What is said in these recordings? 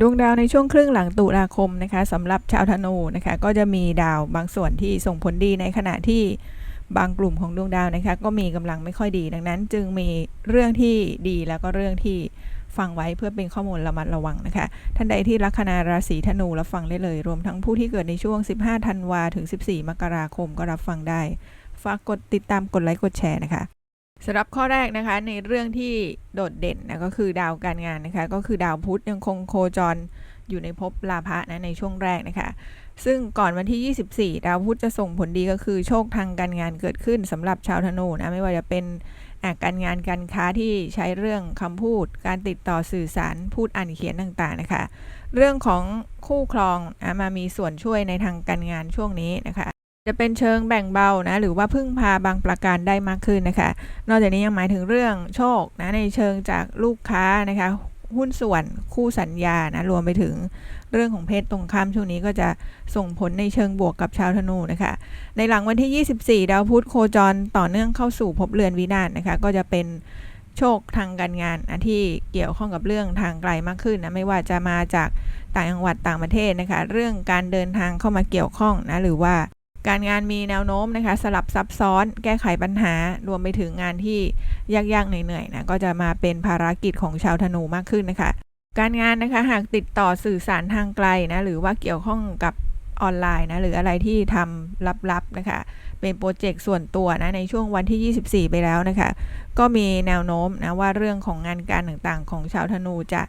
ดวงดาวในช่วงครึ่งหลังตุลาคมนะคะสำหรับชาวธนูนะคะก็จะมีดาวบางส่วนที่ส่งผลดีในขณะที่บางกลุ่มของดวงดาวนะคะก็มีกำลังไม่ค่อยดี ดังนั้น จึงมีเรื่องที่ดีแล้วก็เรื่องที่ฟังไว้เพื่อเป็นข้อมูลระมัดระวังนะคะ ท่านใดที่ลัคนาราศีธนูรับฟังได้เลย รวมทั้งผู้ที่เกิดในช่วง 15 ธันวาถึง 14 มกราคมก็รับฟังได้ ฝากกดติดตามกดไลค์กดแชร์นะคะ สำหรับข้อแรกนะคะในเรื่องที่โดดเด่นนะก็คือดาวการงานนะคะก็คือดาวพุธยังคงโคจรอยู่ในภพลาภะนะในช่วงแรกนะคะ ซึ่งก่อนวันที่ 24 ดาวพุธจะส่งผลดีก็คือโชคทางการงานเกิดขึ้นสำหรับชาวธนูนะไม่ว่าจะเป็นการงานการค้าที่ใช้เรื่องคำพูด การติดต่อสื่อสารพูดอ่านเขียนต่างๆนะคะ เรื่องของคู่ครองนะมามีส่วนช่วยในทางการงานช่วงนี้นะคะ จะเป็นเชิงแบ่งเบานะหรือว่าพึ่งพาบางประการได้มากขึ้นนะคะ นอกจากนี้ยังหมายถึงเรื่องโชคนะในเชิงจากลูกค้านะคะหุ้นส่วนคู่สัญญานะรวมไปถึงเรื่องของเพศตรงข้ามช่วงนี้ก็จะส่งผลในเชิงบวกกับชาวธนูนะคะ ในหลังวันที่ 24 ดาวพุธโคจรต่อเนื่องเข้าสู่ภพเรือนวินาศนะคะ ก็จะเป็นโชคทางการงานนะที่เกี่ยวข้องกับเรื่องทางไกลมากขึ้นนะไม่ว่าจะมาจากต่างจังหวัดต่างประเทศนะคะ เรื่องการเดินทางเข้ามาเกี่ยวข้องนะหรือว่า การงานมีแนวโน้มนะคะ สลับซับซ้อนแก้ไขปัญหารวมไปถึงงานที่ยากๆเหนื่อยๆนะก็จะมาเป็นภารกิจของชาวธนูมากขึ้นนะคะ การงานนะคะหากติดต่อสื่อสารทางไกลนะหรือว่าเกี่ยวข้องกับออนไลน์นะหรืออะไรที่ทำลับๆนะคะเป็นโปรเจกต์ส่วนตัวนะในช่วงวันที่ 24 ไปแล้วนะคะ ก็มีแนวโน้มนะว่าเรื่องของงานการต่างๆ ของชาวธนูจะ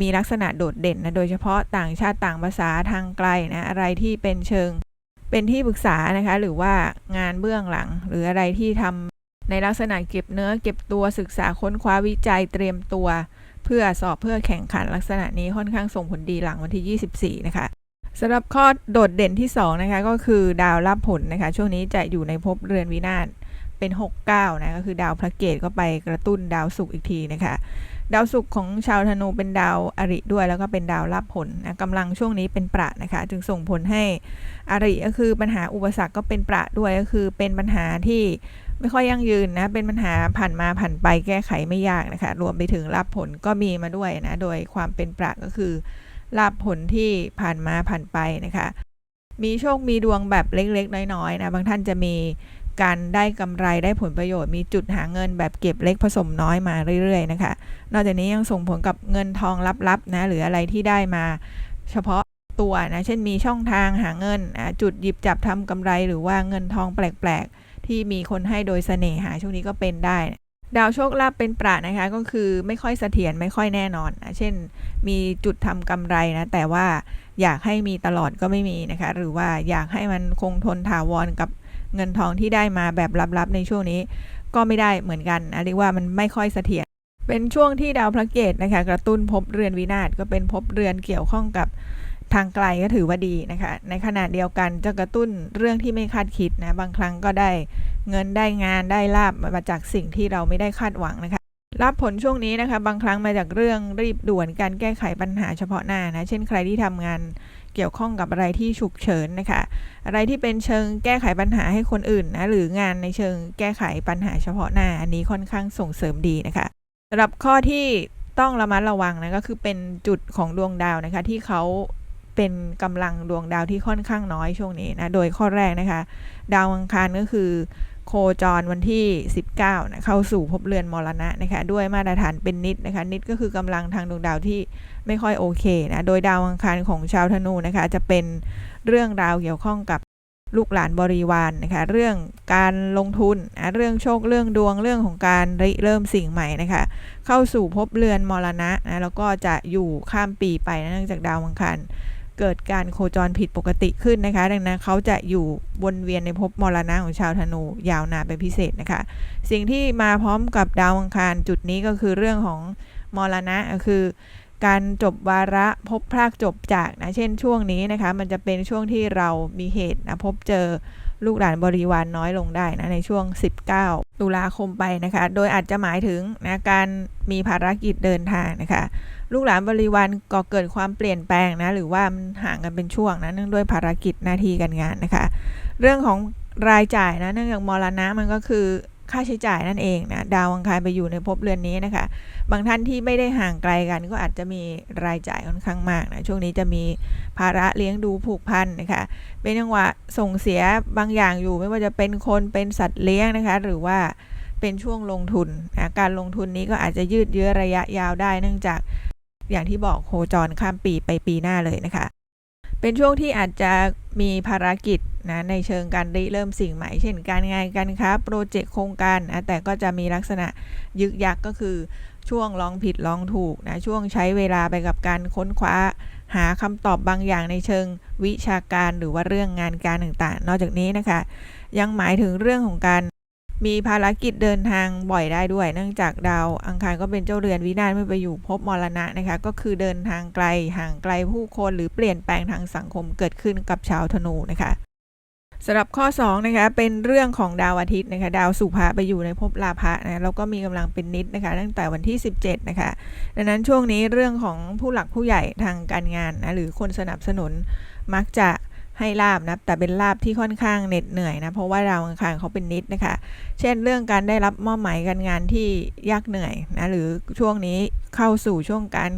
มีลักษณะโดดเด่นนะโดยเฉพาะต่างชาติต่างภาษาทางไกลนะอะไรที่เป็นเชิง เป็นที่ปรึกษานะคะ หรือว่างานเบื้องหลัง หรืออะไรที่ทำในลักษณะเก็บเนื้อ เก็บตัวศึกษาค้นคว้าวิจัยเตรียมตัว เพื่อสอบเพื่อแข่งขันลักษณะนี้ค่อนข้างส่งผลดีหลังวันที่ 24 นะคะสำหรับข้อโดดเด่นที่ 2 นะคะ ก็คือดาวรับผลนะคะ ช่วงนี้จะอยู่ในภพเรือนวินาศเป็น 69 นะ ก็คือดาวพระเกตก็ไปกระตุ้นดาวศุกร์อีกทีนะคะ ดาวศุกร์ของชาวธนูเป็นดาวอริด้วยแล้วก็เป็นดาวรับผลนะกำลังช่วงนี้เป็นประนะคะ จึงส่งผลให้อริก็คือปัญหาอุปสรรคก็เป็นประด้วยก็คือเป็นปัญหาที่ไม่ค่อยยั่งยืนนะ เป็นปัญหาผ่านมาผ่านไปแก้ไขไม่ยากนะคะ รวมไปถึงรับผลก็มีมาด้วยนะ โดยความเป็นประก็คือรับผลที่ผ่านมาผ่านไปนะคะ มีโชคมีดวงแบบเล็กๆ น้อยๆนะ บางท่านจะมี การได้กำไรได้ผลประโยชน์มีจุดหาเงินแบบเก็บเล็กผสมน้อยมาเรื่อยๆนะคะ นอกจากนี้ยังส่งผลกับเงินทองลับๆนะหรืออะไรที่ได้มาเฉพาะตัวนะเช่นมีช่องทางหาเงินจุดหยิบจับทำกำไรหรือว่าเงินทองแปลกๆ ที่มีคนให้โดยเสน่หาช่วงนี้ก็เป็นได้ดาวโชคลาภเป็นประนะคะก็คือไม่ค่อยเสถียรไม่ค่อยแน่นอนนะเช่น มีจุดทำกำไรนะแต่ว่าอยากให้มีตลอดก็ไม่มีนะคะ หรือว่าอยากให้มันคงทนถาวรกับ เงินทองที่ได้มาแบบลับๆในช่วงนี้ ก็ไม่ได้เหมือนกันนะเรียกว่ามันไม่ค่อยเสถียรเป็นช่วงที่ดาวพระเกตนะคะกระตุ้นพบเรือนวินาศก็เป็นพบเรือนเกี่ยวข้องกับทางไกลก็ถือว่าดีนะคะ ในขณะเดียวกันจะกระตุ้นเรื่องที่ไม่คาดคิดนะ บางครั้งก็ได้เงินได้งานได้ลาบมาจากสิ่งที่เราไม่ได้คาดหวังนะคะ รับผลช่วงนี้นะคะ บางครั้งมาจากเรื่องรีบด่วนการแก้ไขปัญหาเฉพาะหน้านะ เช่นใครที่ทำงาน เกี่ยวข้องกับอะไรที่ฉุกเฉินนะคะ อะไรที่เป็นเชิงแก้ไขปัญหาให้คนอื่นนะหรืองานในเชิงแก้ไขปัญหาเฉพาะหน้าอันนี้ค่อนข้างส่งเสริมดีนะคะสำหรับข้อที่ต้องระมัดระวังนะก็คือเป็นจุดของดวงดาวนะคะ ที่เขาเป็นกำลังดวงดาวที่ค่อนข้างน้อยช่วงนี้นะ โดยข้อแรกนะคะ ดาวอังคารก็คือ โคจรวันที่ 19นะเข้าสู่ภพเรือนมรณะนะคะด้วยมาตรฐานเป็นนิดนะคะนิดก็คือกำลังทางดวงดาวที่ไม่ค่อยโอเคนะโดยดาวอังคารของชาวธนูนะคะจะเป็นเรื่องราวเกี่ยวข้องกับลูกหลานบริวารนนะคะเรื่องการลงทุนนะเรื่องโชคเรื่องดวงเรื่องของการริเริ่มสิ่งใหม่นะคะเข้าสู่ภพเรือนมรณะนะแล้วก็จะอยู่ข้ามปีไปนะเนื่องจากดาวอังคาร เกิดการโคจรผิดปกติขึ้นนะคะ ดังนั้นเขาจะอยู่วนเวียนในภพมรณะของชาวธนูยาวนานเป็นพิเศษนะคะ สิ่งที่มาพร้อมกับดาวอังคารจุดนี้ก็คือเรื่องของมรณะคือการจบวาระพบพรากจบจากนะ เช่นช่วงนี้นะคะ มันจะเป็นช่วงที่เรามีเหตุนะพบเจอลูกหลานบริวารนน้อยลงได้นะ ในช่วง 19 ตุลาคมไปนะคะ โดยอาจจะหมายถึงนะการมีภารกิจเดินทางนะคะ ลูกหลานบริวารก็เกิดความเปลี่ยนแปลงนะหรือว่ามันห่างกันเป็นช่วงนะเนื่องด้วยภารกิจหน้าที่การงานนะคะ เรื่องของรายจ่ายนะเนื่องจากมรณะมันก็คือค่าใช้จ่ายนั่นเองนะดาวอังคารไปอยู่ในภพเรือนนี้นะคะ บางท่านที่ไม่ได้ห่างไกลกันก็อาจจะมีรายจ่ายค่อนข้างมากนะช่วงนี้จะมีภาระเลี้ยงดูผูกพันนะคะเป็นจังหวะส่งเสียบางอย่างอยู่ไม่ว่าจะเป็นคนเป็นสัตว์เลี้ยงนะคะ หรือว่าเป็นช่วงลงทุนนะการลงทุนนี้ก็อาจจะยืดเยื้อระยะยาวได้ เนื่องจาก อย่างที่บอกโคจรข้ามปีไปปีหน้าเลยนะคะ เป็นช่วงที่อาจจะมีภารกิจนะในเชิงการริเริ่มสิ่งใหม่ เช่นการงานการค้าโปรเจกต์โครงการนะแต่ก็จะมีลักษณะยึกยักก็คือช่วงลองผิดลองถูกนะช่วงใช้เวลาไปกับการค้นคว้า หาคำตอบบางอย่างในเชิงวิชาการหรือว่าเรื่องงานการต่างๆ นอกจากนี้นะคะ ยังหมายถึงเรื่องของการ มีภารกิจเดินทางบ่อยได้ด้วย เนื่องจากดาวอังคารก็เป็นเจ้าเรือนวินาศไม่ไปอยู่ภพมรณะนะคะ ก็คือเดินทางไกลห่างไกลผู้คนหรือเปลี่ยนแปลงทางสังคมเกิดขึ้นกับชาวธนูนะคะสำหรับข้อ2นะคะเป็นเรื่องของดาวอาทิตย์นะคะดาวสุภะไปอยู่ในภพลาภะนะแล้วก็มีกำลังเป็นนิดนะคะตั้งแต่วันที่ 17นะคะดังนั้นช่วงนี้เรื่องของผู้หลักผู้ใหญ่ทางการงานนะหรือคนสนับสนุนมักจะ ให้ลาบนะแต่เป็นลาบที่ค่อนข้างเหน็ดเหนื่อยนะเพราะว่าดาวอังคารเขาเป็นนิดนะคะ เช่นเรื่องการได้รับมอบหมายการงานที่ยากเหนื่อยนะหรือช่วงนี้เข้าสู่ช่วงการ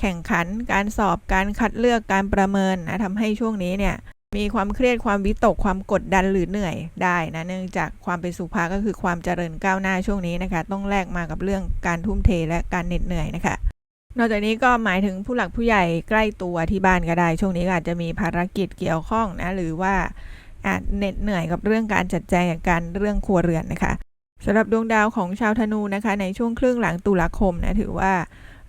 แข่งขัน การสอบการคัดเลือกการประเมินนะทำให้ช่วงนี้เนี่ยมีความเครียดความวิตกความกดดันหรือเหนื่อยได้นะเนื่องจากความเป็นสุภาก็คือความเจริญก้าวหน้าช่วงนี้นะคะ ต้องแลกมากับเรื่องการทุ่มเทและการเหน็ดเหนื่อยนะคะ นอกจากนี้ก็หมายถึงผู้หลักผู้ใหญ่ใกล้ตัวที่บ้านก็ได้ ช่วงนี้อาจจะมีภารกิจเกี่ยวข้องนะหรือว่าอาจเหน็ดเหนื่อยกับเรื่องการจัดแจงการเรื่องครัวเรือนนะคะสำหรับดวงดาวของชาวธนูนะคะ ในช่วงครึ่งหลังตุลาคมนะถือว่า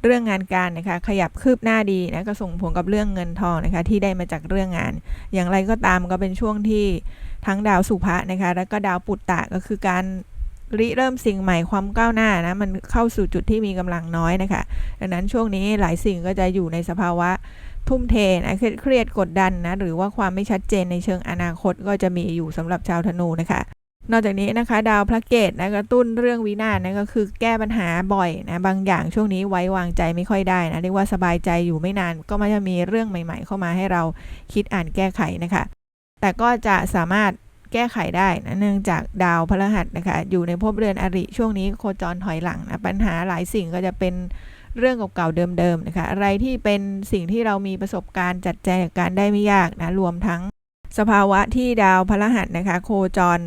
เรื่องงานการนะคะขยับคืบหน้าดีนะก็ส่งผลกับเรื่องเงินทองนะคะที่ได้มาจากเรื่องงาน อย่างไรก็ตามก็เป็นช่วงที่ทั้งดาวสุภะนะคะ แล้วก็ดาวปุตตะก็คือการ ริเริ่มสิ่งใหม่ความก้าวหน้านะมันเข้าสู่จุดที่มีกำลังน้อยนะคะดังนั้นช่วงนี้หลายสิ่งก็จะอยู่ในสภาวะทุ่มเทนะเครียดกดดันนะหรือว่าความไม่ชัดเจนในเชิงอนาคตก็จะมีอยู่สำหรับชาวธนูนะคะนอกจากนี้นะคะ ดาวพระเกตนะกระตุ้นเรื่องวินาศนะก็คือแก้ปัญหาบ่อยนะบางอย่างช่วงนี้ไว้วางใจไม่ค่อยได้นะเรียกว่าสบายใจอยู่ไม่นานก็มันจะมีเรื่องใหม่ ๆ เข้ามาให้เราคิดอ่านแก้ไขนะคะ แต่ก็จะสามารถ แก้ไขได้นะเนื่องจากดาวพฤหัสนะคะอยู่ในภพเรือนอริช่วงนี้โคจรถอยหลังนะปัญหาหลายสิ่งก็จะเป็นเรื่องเก่าๆเดิมๆนะคะอะไรที่เป็นสิ่งที่เรามีประสบการณ์จัดแจงการได้ไม่ยากนะรวมทั้ง สภาวะที่ดาวพฤหัสนะคะโคจร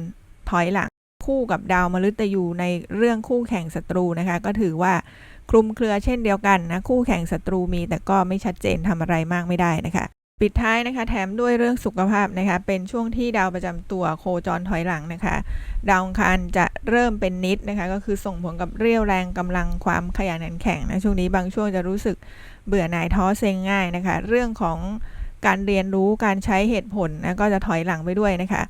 ถอยหลังคู่กับดาวมฤตยูในเรื่องคู่แข่งศัตรูนะคะ ก็ถือว่าคลุมเครือเช่นเดียวกันนะคู่แข่งศัตรูมีแต่ก็ไม่ชัดเจนทำอะไรมากไม่ได้นะคะ ปิดท้ายนะคะแถมด้วยเรื่องสุขภาพนะคะเป็นช่วงที่ดาวประจำตัวโคจรถอยหลังนะคะดาวอังคารจะเริ่มเป็นนิดนะคะก็คือส่งผลกับเรี่ยวแรงกำลังความขยันขันแข็งนะช่วงนี้บางช่วงจะรู้สึกเบื่อหน่ายท้อเซ็งง่ายนะคะเรื่องของการเรียนรู้การใช้เหตุผลนะก็จะถอยหลังไปด้วยนะคะ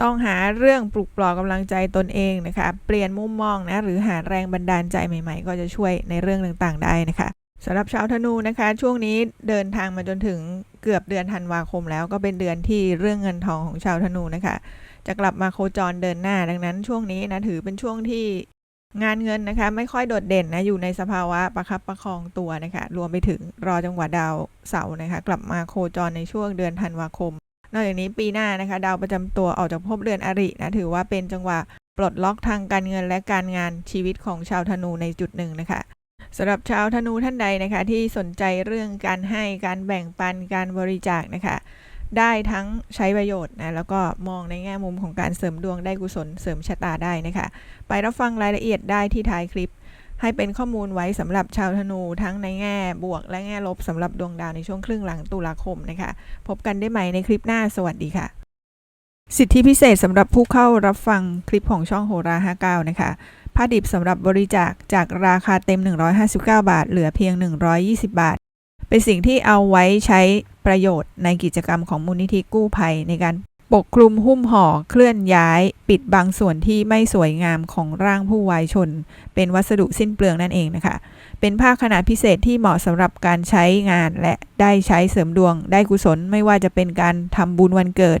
ต้องหาเรื่องปลุกปลอบกำลังใจตนเองนะคะเปลี่ยนมุมมองนะหรือหาแรงบันดาลใจใหม่ ๆ ก็จะช่วยในเรื่องต่างๆได้นะคะสำหรับชาวธนูนะคะ ช่วงนี้เดินทางมาจนถึง เกือบเดือนธันวาคมแล้วก็เป็นเดือนที่เรื่องเงินทองของชาวธนูนะคะ จะกลับมาโคจรเดินหน้าดังนั้นช่วงนี้นะถือเป็นช่วงที่งานเงินนะคะ ไม่ค่อยโดดเด่นนะอยู่ในสภาวะประคับประคองตัวนะคะ รวมไปถึงรอจังหวะดาวเสาร์นะคะ กลับมาโคจรในช่วงเดือนธันวาคม นอกจากนี้ปีหน้านะคะ ดาวประจำตัวออกจากภพเรือนอรินะถือว่าเป็นจังหวะปลดล็อกทางการเงินและการงานชีวิตของชาวธนูในจุดหนึ่งนะคะ สำหรับชาวธนูท่านใดนะคะที่สนใจเรื่องการให้การแบ่งปันการบริจาคนะคะได้ทั้งใช้ประโยชน์นะแล้วก็มองในแง่มุมของการเสริมดวงได้กุศลเสริมชะตาได้นะคะ ไปรับฟังรายละเอียดได้ที่ท้ายคลิป ให้เป็นข้อมูลไว้สำหรับชาวธนูทั้งในแง่บวกและแง่ลบสำหรับดวงดาวในช่วงครึ่งหลังตุลาคมนะคะ พบกันได้ใหม่ในคลิปหน้าสวัสดีค่ะ สิทธิพิเศษสำหรับผู้เข้ารับฟังคลิปของช่องโหรา59นะคะ ผ้าดิบสำหรับบริจาคจากราคาเต็ม 159 บาท เหลือเพียง 120 บาท เป็นสิ่งที่เอาไว้ใช้ประโยชน์ในกิจกรรมของมูลนิธิกู้ภัยในการปกคลุมหุ้มห่อเคลื่อนย้าย ปิดบางส่วนที่ไม่สวยงามของร่างผู้วายชน เป็นวัสดุสิ้นเปลืองนั่นเองนะคะ เป็นผ้าขนาดพิเศษที่เหมาะสำหรับการใช้งานและได้ใช้เสริมดวงได้กุศลไม่ว่าจะเป็นการทำบุญวันเกิด